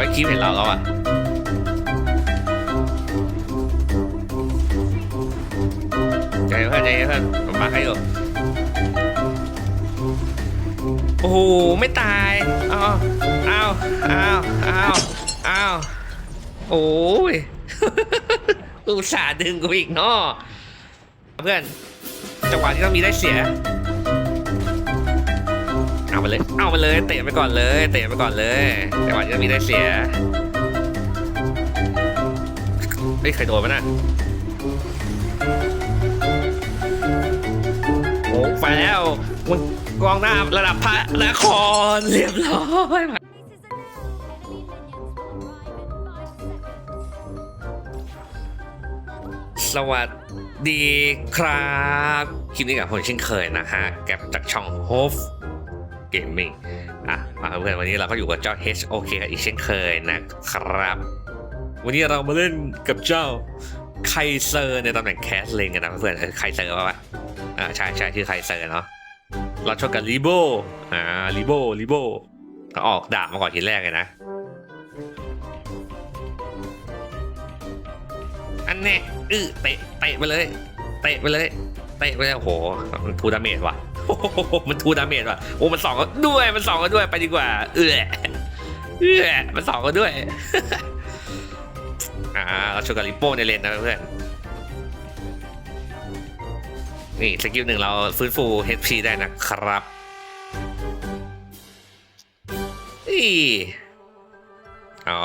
ฮ้คิดเห็นเราแล้วอะใจเย็นเพื่อนใจเพื่อนผมมาให้อยู่โอ้โห ไม่ตาย อ้าวอ้าวอ้าวอ้าวอ้าวโอ้ยอุตส่าห์ดึงกูอีกเนาะเพื่อน จังหวะที่ต้องมีได้เสีย ไปเลย เอาไปเลย เตะไปก่อนเลย เตะไปก่อนเลยจังหวะที่ต้องมีได้เสียเฮ้ยใครโดนมันนะโอ้ไปแล้วมึงกองหน้าระดับพระนครเรียบร้อยสวัสดีครับ คลิปนี้กับผมเช่นเคยนะฮะแกบจากช่อง Hope Gaming อะมาเพื่อนวันนี้เราก็อยู่กับเจ้า HOK กันอีกเช่นเคยนะครับ วันนี้เรามาเล่นกับเจ้าไคเซอร์ในตำแหน่งแคสเลนกันนะเพื่อนไคเซอร์ป่ะวะอ่าใช่ใช่ชื่อไคเซอร์เนาะเราชกกับลีโบอ่าลีโบลีโบออกดาบมาก่อนทีแรกเลยนะ อันนี้อือเตะเตะไปเลย เตะไปเลย เตะไปเลยโอ้โหมันทูดาเมจว่ะ มันทูดาเมจว่ะโอ้มันสองก็ด้วยมันสองก็ด้วยไปดีกว่า เออเออมันสองก็ด้วย อ่าเราชวนกับลิโป้ในเลนนะเพื่อนนี่สกิลหนึ่งเราฟื้นฟู HP ได้นะครับอีเอา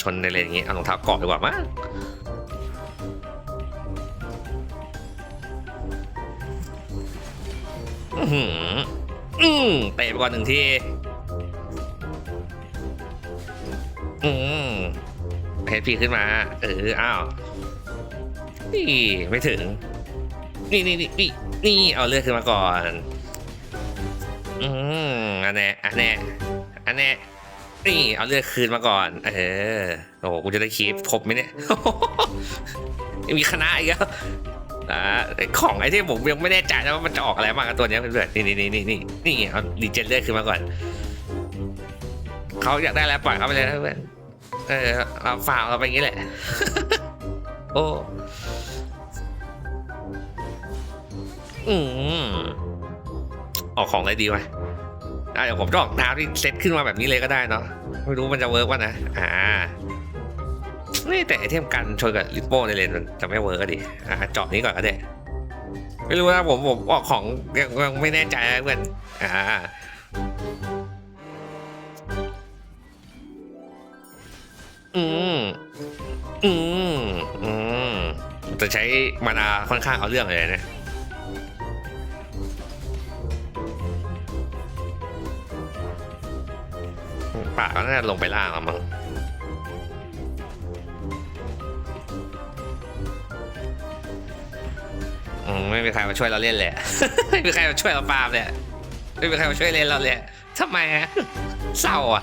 ชนในเลนอย่างงี้เอารองเท้าเกาะดีกว่ามั้ง หืออืมเตะไปก่อนหนึ่งที อืมเฮดพีขึ้นมา เออ อ้าว นี่ไม่ถึง นี่นี่นี่นี่นี่เอาเลือดขึ้นมาก่อน อืมอันแน่อันแน่อันแน่นี่เอาเลือดคืนมาก่อน เออ โอ้โห กูจะได้คีบครบไหมเนี่ย มีคณะอีกแล้ว ของไอ้ที่ผมยังไม่แน่ใจนะว่ามันจะออกอะไรบ้างกับตัวนี้เพื่อนๆนี่นี่นี่นี่นี่นี่เอาดีเจนเลือดขึ้นมาก่อนเขาอยากได้แล้วปล่อยเขาไปเลยนะเพื่อนเออเราฝ่าเราไปอย่างนี้แหละ โอ้อืมออกของอะไรดีวะอะเดี๋ยวผมจะออกน้ำที่เซตขึ้นมาแบบนี้เลยก็ได้เนาะไม่รู้มันจะเวิร์กป่ะนะ อ่า นี่แต่ไอเทมกันชนกับลิปโป้ในเลนมันจะไม่เวิร์กดิอะเจาะนี้ก่อนก็ได้ไม่รู้นะผมผมออกของยังยังไม่แน่ใจนะเพื่อนอ่าอืมอืมอืมจะใช้มานาค่อนข้างเอาเรื่องเลยนะป่าก็น่าจะลงไปล่างแล้วมั้ง อืมไม่มีใครมาช่วยเราเล่นเลย ไม่มีใครมาช่วยเราฟาร์มเลยไม่มีใครมาช่วยเล่นเราเลยทำไมฮะเศร้าอะ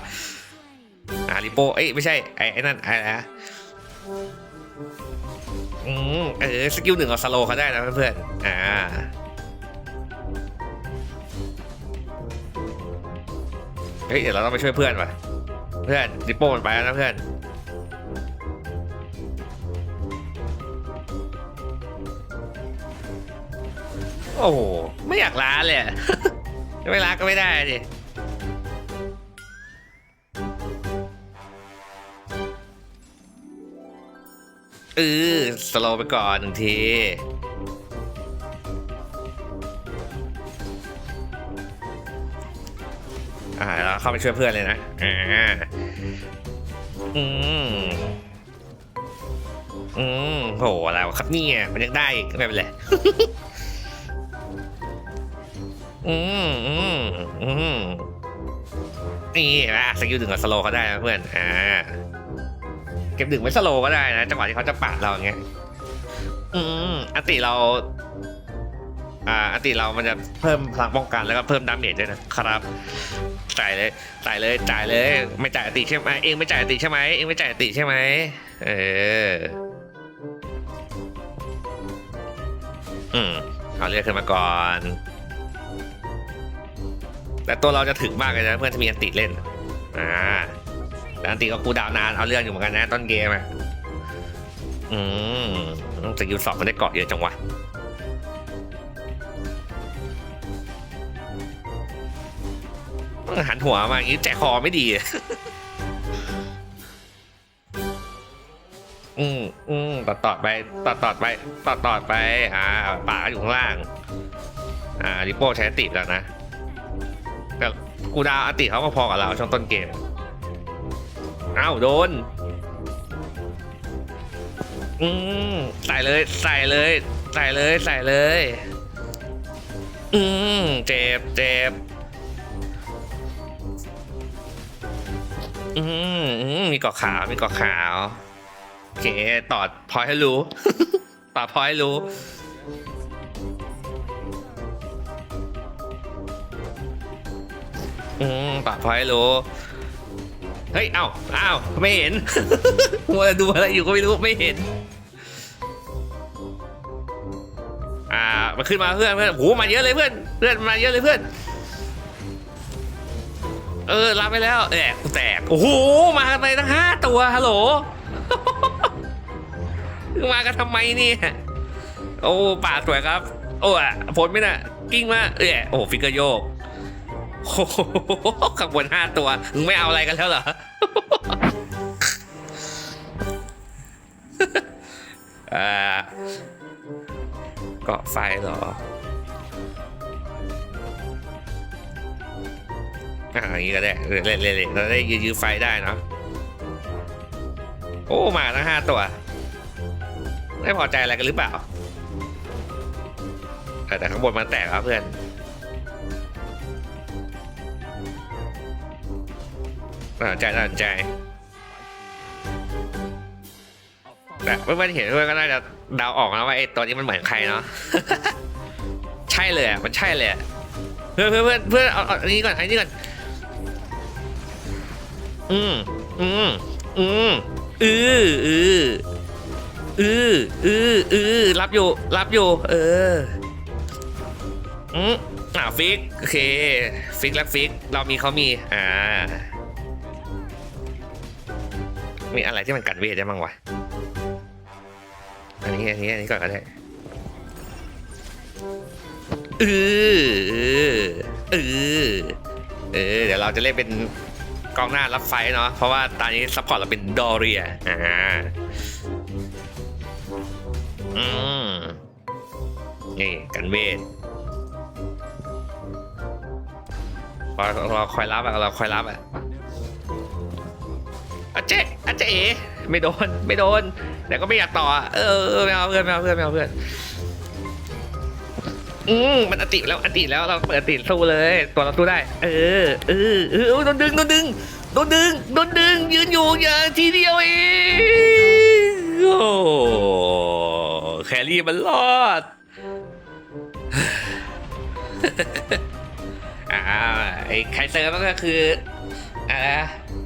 อาริโปเอ้ยไม่ใช่ไอ้ไอ้นั่นไอ้นะอืมเออสกิลหนึ่งเอาสโลว์เขาได้นะเพื่อนๆอ่าเฮ้ยเดี๋ยวเราต้องไปช่วยเพื่อนว่ะเพื่อนริโป้มันไปแล้วนะเพื่อน อ้โหไม่อยากล้าเลยอะไม่ล้าก็ไม่ได้ดิเออสโลว์ไปก่อนหนึ่งที อ่าเราเข้าไปช่วยเพื่อนเลยนะอ่าอืม อืมโหอะไรวะครับเนี่ยมันยังได้อีกไม่เป็นไร อืมอืมอืมนี่นะสกิลดึงกับสโลเขาได้นะเพื่อน อ่า เก็บดึงไว้สโลก็ได้นะจังหวะที่เขาจะปาดเราอย่างเงี้ย อืมอันติเรา อ่าอันติเรามันจะเพิ่มพลังป้องกันแล้วก็เพิ่มดาเมจด้วยนะครับ จ่ายเลย จ่ายเลย จ่ายเลย ไม่จ่ายอันติใช่ไหมเองไม่จ่ายอันติใช่ไหมเองไม่จ่ายอันติใช่ไหม เออ อืมเอาเรียกขึ้นมาก่อน แต่ตัวเราจะถึงมากเลยนะเพื่อนจะมีอันติเล่นอ่าแต่อันตีก็กูดาวนานเอาเรื่องอยู่เหมือนกันนะต้นเกมอะอืมสกิลสองมันได้เกาะเยอะจังวะหันหัวมาอย่างนี้แจกคอไม่ดีอืมอืมต่อต่อไปต่อต่อไปต่อต่อไป อ่าป่าอยู่ข้างล่าง อ่าริโป้ใช้ติดแล้วนะ กูดาวอติเขาก็พอกับเราช่วงต้นเกมอ้าวโดน อืมใส่เลยใส่เลย ใส่เลยใส่เลย อืมเจ็บเจ็บอืมมีเกาะขาวมีเกาะขาวโอเคตอดพอยให้รู้ ตอดพอยให้รู้ อืมตอดพอยให้รู้เฮ้ยเอ้าเอ้าไม่เห็น มัวแต่ดูอะไรอยู่ก็ไม่รู้ไม่เห็น อ่ามาขึ้นมาเพื่อนเพื่อนโหมาเยอะเลยเพื่อนเพื่อนมาเยอะเลยเพื่อน เออรับไปแล้วแตกแตกโอ้โหมากันไปตั้งห้าตัวฮัลโหลมากันทำไมเนี่ยโอ้ป่าสวยครับ โอ้อะผลไม่น่ะ กิ้งมาเออโอ้ฟิกเกอร์โยก โอ้โหขับบนห้าตัว มึงไม่เอาอะไรกันแล้วเหรอ อ่าเกาะไฟเหรอ อ่าอย่างนี้ก็ได้เล่นเล่นเราได้ยื้อไฟได้เนาะ โอ้ มาทั้งห้าตัว ไม่พอใจอะไรกันหรือเปล่า แต่ข้างบนมันแตกครับเพื่อน น่าสนใจน่าสนใจแต่เพื่อนเห็นเพื่อนก็น่าจะเดาออกนะว่าไอ้ตัวนี้มันเหมือนใครเนาะใช่เลยมันใช่เลยเพื่อนเพื่อนเพื่อนเพื่อนเอาเอาอันนี้ก่อนอันนี้ก่อนอืมอืมอืมอืออืออืออืออือรับอยู่รับอยู่ เอออืมอ่าฟิกโอเค ฟิกแล้วฟิก เรามีเขามี อ่า มีอะไรที่มันกันเวทได้บ้างวะ อันนี้อันนี้อันนี้ก่อนก็ได้เออเออเออเดี๋ยวเราจะเล่นเป็นกองหน้ารับไฟเนาะ เพราะว่าตอนนี้ซัพพอร์ตเราเป็นดอเรีย อ่า อืม นี่กันเวทพอเราคอยรับอะเราคอยรับอะ อาเจ๊อาเจ๊เอ๋ไม่โดนไม่โดนแต่ก็ไม่อยากต่อ เออไม่เอาเพื่อนไม่เอาเพื่อนไม่เอาเพื่อนอืมมันอติแล้วอติแล้วเราเปิดอติสู้เลยตัวเราสู้ได้ เออเออเออโดนดึงโดนดึงโดนดึงโดนดึง ยืนอยู่อย่างทีเดียวเองโอ้แครี่มันรอดอ่าไอ้ไคเซอร์มันก็คืออ่า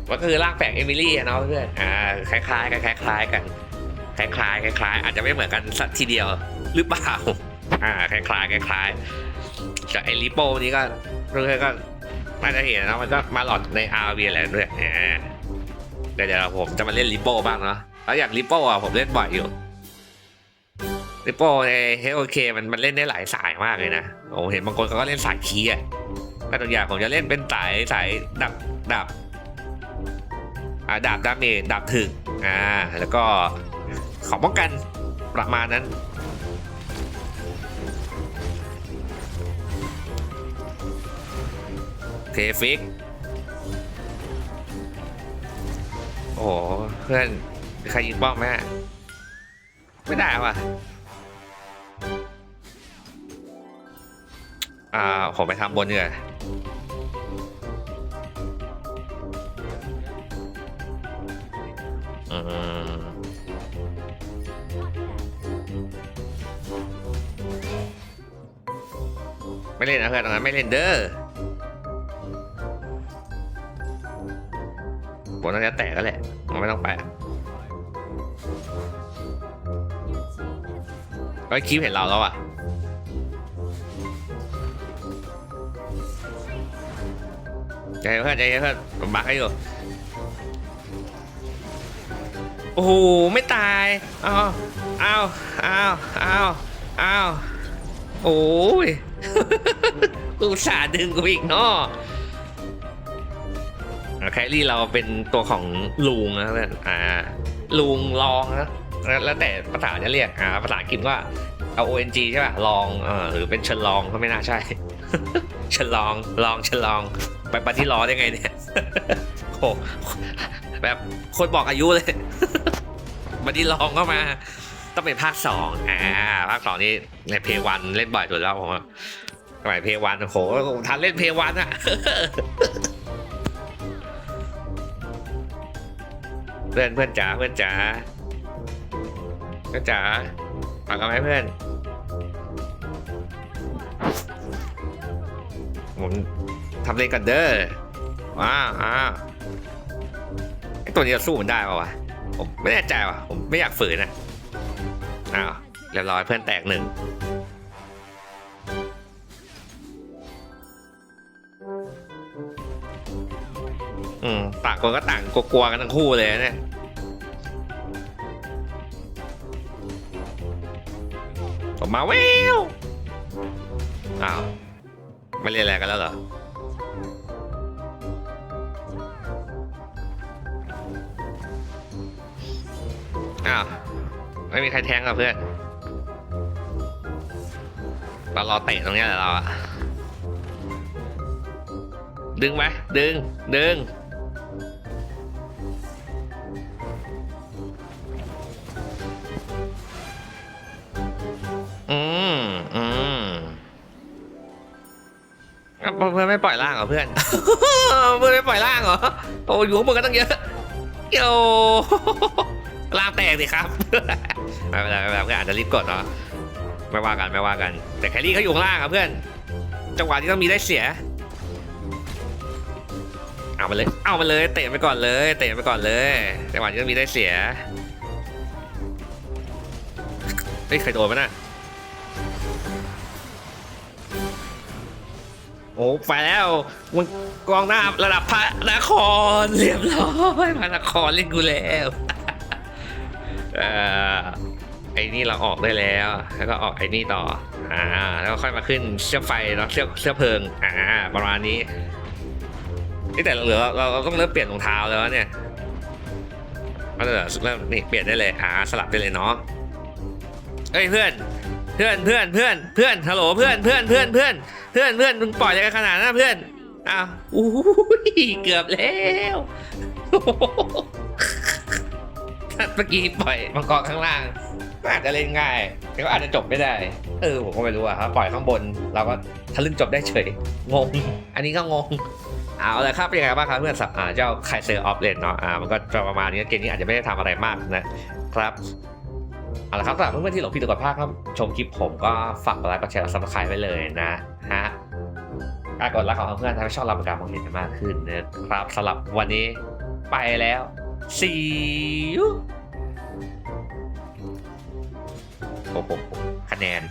มันก็คือร่างแฝงเอมิลี่อะเนาะเพื่อนอ่าคล้ายๆกันคล้ายๆกันคล้ายๆคล้ายๆอาจจะไม่เหมือนกันสักทีเดียวหรือเปล่าอ่าคล้ายๆคล้ายๆจากไอ้ลิโป้นี้ก็เพื่อนก็น่าจะเห็นนะมันก็มาหลอดในอาร์วีอะไรด้วยเดี๋ยวเดี๋ยวผมจะมาเล่นลิโปบ้างเนาะแล้วอย่างลิโป้อะผมเล่นบ่อยอยู่ลิโป้ในเฮโอเคมันมันเล่นได้หลายสายมากเลยนะผมเห็นบางคนเขาก็เล่นสายคีย์อะแต่ตัวอย่างผมจะเล่นเป็นสายสายดับดับ ดาบดาเมจดาบถึกอ่าแล้วก็ของป้องกันประมาณนั้นเทฟิก โอ้โห เพื่อน ใครยิงป้อมไหมไม่ได้ว่ะอ่า ผมไปทำบนเนี่ยอื เล่นนะเพื่อนตรงนั้นไม่เล่นเด้อบนน่าจะแตกแล้วแหละมันไม่ต้องไปะก็คิปเห็นเราแล้วอะใจเพื่อนใจเย็นเพื่อนผมบักให้อยู่โอ้โหไม่ตายอ้าวอ้าวอ้าวอ้าวอ้าวโอ้ย อุตส่าห์ดึงกูอีกเนาะแครี่เราเป็นตัวของลุงนะเพื่อนอ่าลุงลองนะแล้วแต่ภาษาจะเรียกอ่าภาษาอังกฤษว่าเอา O N G ใช่ป่ะลองเออหรือเป็นเชลองก็ไม่น่าใช่เชลองลองเชลอง ไปปฏิล้อได้ไงเนี่ยโหแบบคนบอกอายุเลยบันนี้ลองเข้ามา ต้องเป็นภาคสองอ่าภาคสองนี่ในเพย์วันเล่นบ่อยสุดแล้วผมว่าสมัยเพย์วันโอ้โหทันเล่นเพย์วันอะเพื่อนเพื่อนจ๋าเพื่อนจ๋าเพื่อนจ๋าฟังกันไหมเพื่อนผมทำเล่นกันเด้อว้าวอ้าวไอตัวนี้จะสู้มันได้ป่าวะผมไม่แน่ใจว่ะผมไม่อยากฝืนอะ อ้าวเรียบร้อยเพื่อนแตกหนึ่งอืมต่างคนก็ต่างกลัวๆกันทั้งคู่เลยเนี่ยผมมาเววอ้าวไม่เรียนอะไรกันแล้วเหรออ้าว ไม่มีใครแทงกับเพื่อนเรารอเตะตรงนี้แหละเราอะดึงไหมดึง ดึง อืมอืมเพื่อนไม่ปล่อยล่างเหรอเพื่อน เพื่อนไม่ปล่อยล่างเหรอ โอ้อยู่ข้างบนกันตั้งเยอะโย ล่าแตกสิครับ ไม่เป็นไรไม่เป็นไรเพื่อนอาจจะรีบกดเนาะไม่ว่ากันไม่ว่ากัน แต่แคลรี่เขาอยู่ข้างล่างครับเพื่อน จังหวะที่ต้องมีได้เสีย เอามาเลย เอามาเลยเตะไปก่อนเลย เตะไปก่อนเลย จังหวะที่ต้องมีได้เสียเฮ้ยใครโดนมันน่ะโอ้ไปแล้วมึงกองหน้าระดับพระนครเรียบร้อยพระนครเล่นกูแล้ว ไอ้นี่เราออกได้แล้ว แล้วก็ออกไอ้นี่ต่อ อ่า แล้วค่อยมาขึ้นเสื้อไฟเนาะเสื้อเสื้อเพลิง อ่า ประมาณนี้นี่แต่เหลือเราเราต้องเริ่มเปลี่ยนรองเท้าแล้วเนี่ยก็เหลือเริ่มนี่เปลี่ยนได้เลย อ่า สลับได้เลยเนาะเอ้ยเพื่อน เพื่อนเพื่อนเพื่อนเพื่อนฮัลโหลเพื่อนเพื่อนเพื่อนเพื่อนเพื่อนเพื่อนมึงปล่อยอะไรกันขนาดนั้นเพื่อนอ้าวอู้ยเกือบแล้ว เมื่อกี้ปล่อยมังกรข้างล่างก็อาจจะเล่นง่าย แต่ก็อาจจะจบไม่ได้ เออผมก็ไม่รู้อะครับปล่อยข้างบน เราก็ทะลึ่งจบได้เฉย งง อันนี้ก็งง เอาเลยครับเป็นยังไงบ้างครับเพื่อนสับเจ้าไคเซอร์ออฟเลนเนาะอ่ามันก็ประมาณนี้เกมนี้อาจจะไม่ได้ทำอะไรมากนะครับเอาละครับสำหรับเพื่อนๆที่หลงผิดหรือกดพลาดครับชมคลิปผมก็ฝากกดไลค์กดแชร์และซับสไครต์ไว้เลยนะฮะการกดไลค์ของเพื่อนทำให้ช่องเราเป็นการมองเห็นมากขึ้นนะครับสำหรับวันนี้ไปแล้ว see you โอ้โหคะแนน